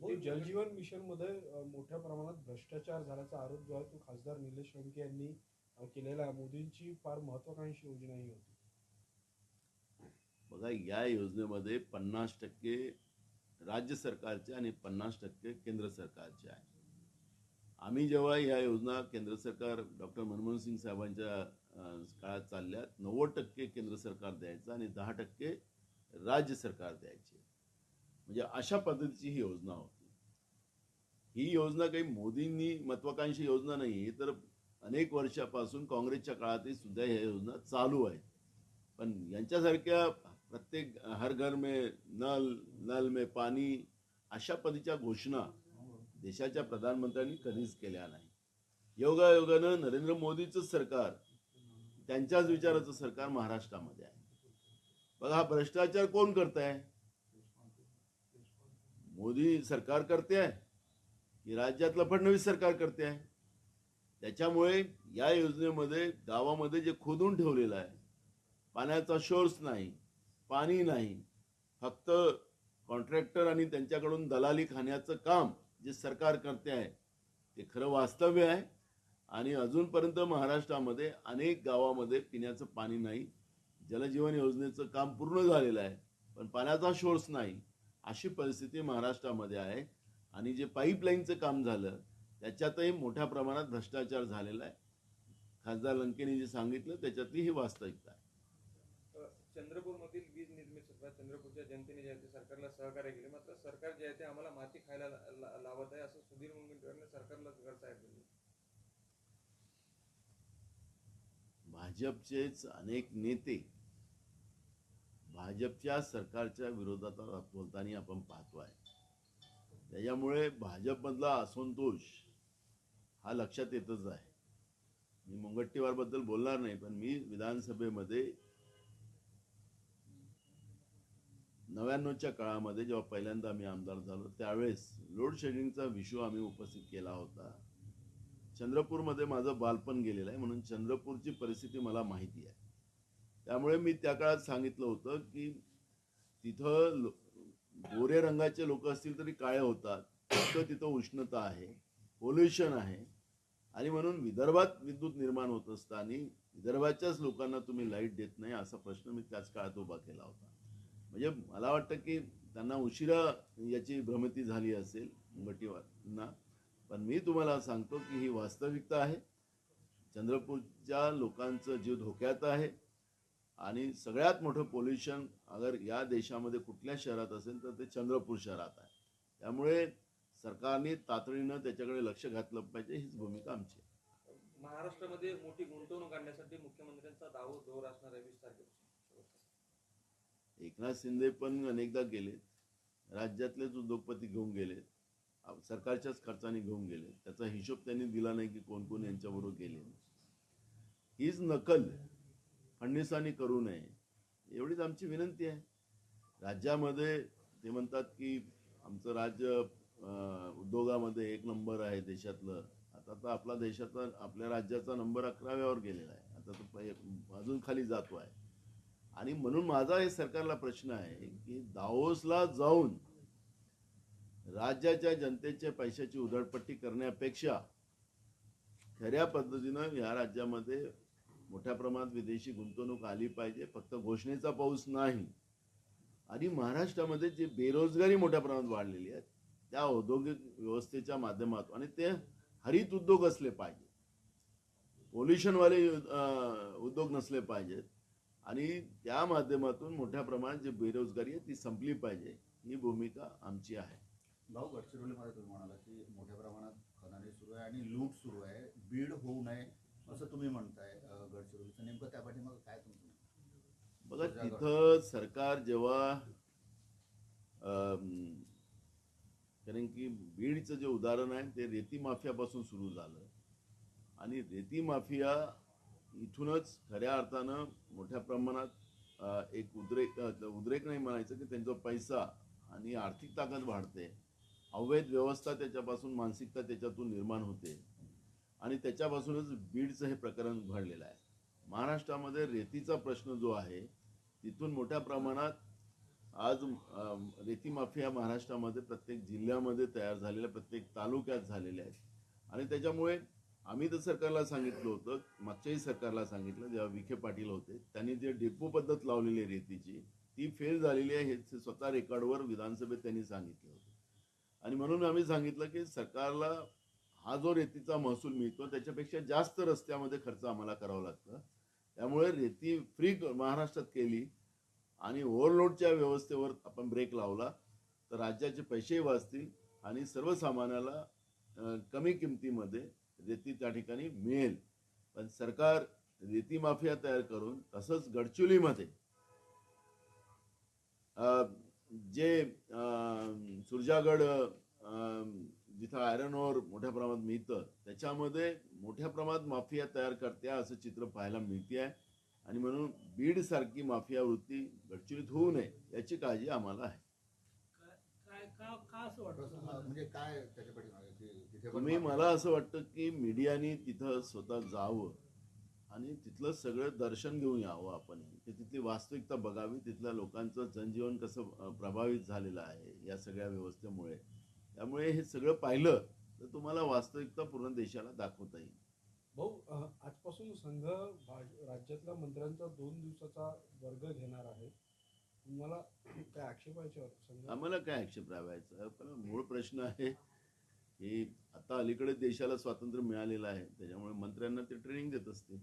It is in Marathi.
हो, जलजीवन मिशनमध्ये मोठ्या प्रमाणात भ्रष्टाचार झाल्याचा आरोप जो आहे तो खासदार निलेश लंके यांनी केलेला आहे. मोदींची फार महत्वाकांक्षी योजना ही होती. बघा या योजनेमध्ये पन्नास टक्के राज्य सरकारचे आणि पन्नास टक्के केंद्र सरकारचे आहे. आम्ही जेव्हा ह्या योजना केंद्र सरकार डॉक्टर मनमोहन सिंग साहेबांच्या काळात चालल्यात नव्वद टक्के केंद्र सरकार द्यायचं आणि दहा टक्के राज्य सरकार द्यायचे. म्हणजे अशा पद्धतीची ही योजना होती. ही योजना काही मोदींनी महत्वाकांक्षी योजना नाही तर अनेक वर्षापासून काँग्रेसच्या काळातही सुद्धा ह्या योजना चालू आहेत. पण यांच्यासारख्या प्रत्येक हर घर में नल नल में पाणी अशा पद्धतीच्या घोषणा देशाच्या प्रधानमंत्र्यांनी कधीच केल्या नाही योगायोगानं नरेंद्र मोदीचं सरकार त्यांच्याच विचाराचं सरकार महाराष्ट्रामध्ये आहे. बघा हा भ्रष्टाचार कोण करत आहे मोदी सरकार करते आहे की राज्यातलं फडणवीस सरकार करते आहे. त्याच्यामुळे या योजनेमध्ये गावामध्ये जे खोदून ठेवलेलं आहे पाण्याचा सोर्स नाही पाणी नाही फक्त कॉन्ट्रॅक्टर आणि त्यांच्याकडून दलाली खाण्याचं काम जे सरकार करते आहे ते खरं वास्तव्य आहे. आणि अजूनपर्यंत महाराष्ट्रामध्ये अनेक गावामध्ये पिण्याचं पाणी नाही जलजीवन योजनेचं काम पूर्ण झालेलं आहे पण पाण्याचा सोर्स नाही अशी परिस्थिती महाराष्ट्रामध्ये आहे. आणि जे पाईपलाईनचं काम झालं त्याच्यातही मोठ्या प्रमाणात भ्रष्टाचार झालेला आहे. खासदार लंकेने जे सांगितलं त्याच्यातली ही वास्तविकता आहे. चंद्रपूरमधील वीज निर्मिती क्षेत्रात चंद्रपूरच्या जनतेने जे आहे ते सरकारला सहकार्य केले मात्र सरकार जे आहे ते आम्हाला माती खायला लावत आहे असं सुधीर मुनगंटीवारने सरकारला गरज आहे भाजपचेच अनेक नेते भाजपच्या सरकारच्या विरोधात बोलताना आपण पाहतो आहे त्याच्यामुळे भाजपमधला असंतोष हा लक्षात येतच आहे. मी मुंगट्टीवारबद्दल बोलणार नाही पण मी विधानसभेमध्ये नव्याण्णवच्या काळामध्ये जेव्हा पहिल्यांदा आम्ही आमदार झालो त्यावेळेस लोड शेडिंगचा विषय आम्ही उपस्थित केला होता. चंद्रपूरमध्ये माझं बालपण गेलेलं आहे म्हणून चंद्रपूरची परिस्थिती मला माहिती आहे. त्यामुळे मी त्या काळात सांगितलं होतं की तिथं लो- गोरे रंगाचे लोक असतील तरी काळे होतात. फक्त तिथं उष्णता आहे पोल्युशन आहे. आणि म्हणून विदर्भात विद्युत निर्माण होत असताना विदर्भाच्याच लोकांना तुम्ही लाइट देत नाही असा प्रश्न मी त्याच काळात उभा केला होता. म्हणजे मला वाटतं की त्यांना उशिरा याची भ्रमती झाली असेल मुंगटीवारांना पण मी तुम्हाला सांगतो की ही वास्तविकता आहे. चंद्रपूरच्या लोकांचं जीव धोक्यात आहे. आणि सगळ्यात मोठं पोल्युशन अगर या देशामध्ये कुठल्या शहरात असेल तर ते चंद्रपूर शहरात आहे. त्यामुळे सरकारने तातडीनं त्याच्याकडे लक्ष घातलं पाहिजे हीच भूमिका आमची. महाराष्ट्रामध्ये मोठी गुंतवणूक आणण्यासाठी मुख्यमंत्र्यांचा दाव दौर असणार आहे वीस तारखेपासून. एकनाथ शिंदे पण अनेकदा गेलेत. राज्यातलेच उद्योगपती घेऊन गेलेत सरकारच्याच खर्चाने घेऊन गेले त्याचा हिशोब त्यांनी दिला नाही की कोण कोण यांच्याबरोबर गेले हीच नकल फडणवीसांनी करू नये एवढीच आमची विनंती आहे. राज्यामध्ये ते म्हणतात की आमचं राज्य उद्योगामध्ये एक नंबर आहे देशातलं. आता तर आपला देशाचा आपल्या राज्याचा नंबर अकराव्यावर गेलेला आहे. आता तो अजून खाली जातो आहे. आणि म्हणून माझा हे सरकारला प्रश्न आहे की दाओसला जाऊन राज्याच्या जनतेच्या पैशाची उधळपट्टी करण्यापेक्षा खऱ्या पद्धतीनं या राज्यामध्ये मोठ्या प्रमाणात विदेशी गुंतवणूक आली पाहिजे फक्त घोषणेचा पाऊस नाही. आणि महाराष्ट्रामध्ये जी बेरोजगारी मोठ्या प्रमाणात वाढलेली आहे त्या औद्योगिक व्यवस्थेच्या माध्यमातून आणि ते हरित उद्योग असले पाहिजे पोल्युशनवाले उद्योग नसले पाहिजेत. आणि त्या माध्यमातून मोठ्या प्रमाणात जी बेरोजगारी आहे ती संपली पाहिजे. ही भूमिका आमची आहे. भाऊ गडचिरोलीमध्ये तुम्ही म्हणाला की मोठ्या प्रमाणात खनाने सुरू आहे आणि लूट सुरू आहे. बीड होऊ नये असं तुम्ही म्हणताय गडचिरोलीचं. नेमकं त्या पाठीमागं काय तुमचं बघा तिथं सरकार जेव्हा कारण की बीडचं जे उदाहरण आहे ते रेती माफियापासून सुरू झालं. आणि रेती माफिया इथूनच खऱ्या अर्थानं मोठ्या प्रमाणात एक उद्रेक उद्रेक नाही म्हणायचं की त्यांचा पैसा आणि आर्थिक ताकद वाढते. अवैध व्यवस्था त्याच्यापासून मानसिकता त्याच्यातून निर्माण होते. आणि त्याच्यापासूनच बीडचं हे प्रकरण उघडलेलं आहे. महाराष्ट्रामध्ये रेतीचा प्रश्न जो आहे तिथून मोठ्या प्रमाणात आज रेती माफिया महाराष्ट्रामध्ये प्रत्येक जिल्ह्यामध्ये तयार झालेल्या प्रत्येक तालुक्यात झालेल्या आहेत. आणि त्याच्यामुळे आम्ही तर सरकारला सांगितलं होतं मागच्याही सरकारला सांगितलं जेव्हा विखे पाटील होते त्यांनी जे डेपो पद्धत लावलेली आहे रेतीची ती फेल झालेली आहे हे स्वतः रेकॉर्डवर विधानसभेत त्यांनी सांगितलं होतं. आणि म्हणून आम्ही सांगितलं की सरकारला हा जो रेतीचा महसूल मिळतो त्याच्यापेक्षा जास्त रस्त्यामध्ये खर्च आम्हाला करावा लागतं. त्यामुळे रेती फ्री महाराष्ट्रात केली आणि ओव्हरलोडच्या व्यवस्थेवर आपण ब्रेक लावला तर राज्याचे पैसेही वाचतील आणि सर्वसामान्याला कमी किमतीमध्ये रेती त्या ठिकाणी मिळेल. पण सरकार रेती माफिया तयार करून तसंच गडचिरोलीमध्ये अं, जे सुरजागड जिथं आयरन ओर मोठ्या प्रमाणात मिळतं. त्याच्यामध्ये मोठ्या प्रमाणात माफिया तयार करते असं चित्र पाहायला मिळते आहे आणि म्हणून बीड सारखी माफिया वृत्ती गडचिरोलीत होऊ नये याची काळजी आम्हाला आहे. हा? म्हणजे तुम्ही मला असं वाटतं की मीडियानी तिथं स्वतः जावं आणि तिथलं सगळं दर्शन घेऊन यावं आपण. की तिथली वास्तविकता बघावी तिथल्या लोकांचं जनजीवन कसं प्रभावित झालेलं आहे या सगळ्या व्यवस्थेमुळे. त्यामुळे हे सगळं पाहिलं तर तुम्हाला वास्तविकता पूर्ण देशाला दाखवता येईल. भाऊ आजपासून संघ राज्यातल्या मंत्र्यांचा दोन दिवसाचा वर्ग घेणार आहे. तुम्हाला काय आक्षेप? संघ? आम्हाला काय आक्षेप राहायचा? पण मूळ प्रश्न आहे की आता अलीकडे देशाला स्वातंत्र्य मिळालेलं आहे. त्याच्यामुळे मंत्र्यांना ते ट्रेनिंग देत असतील.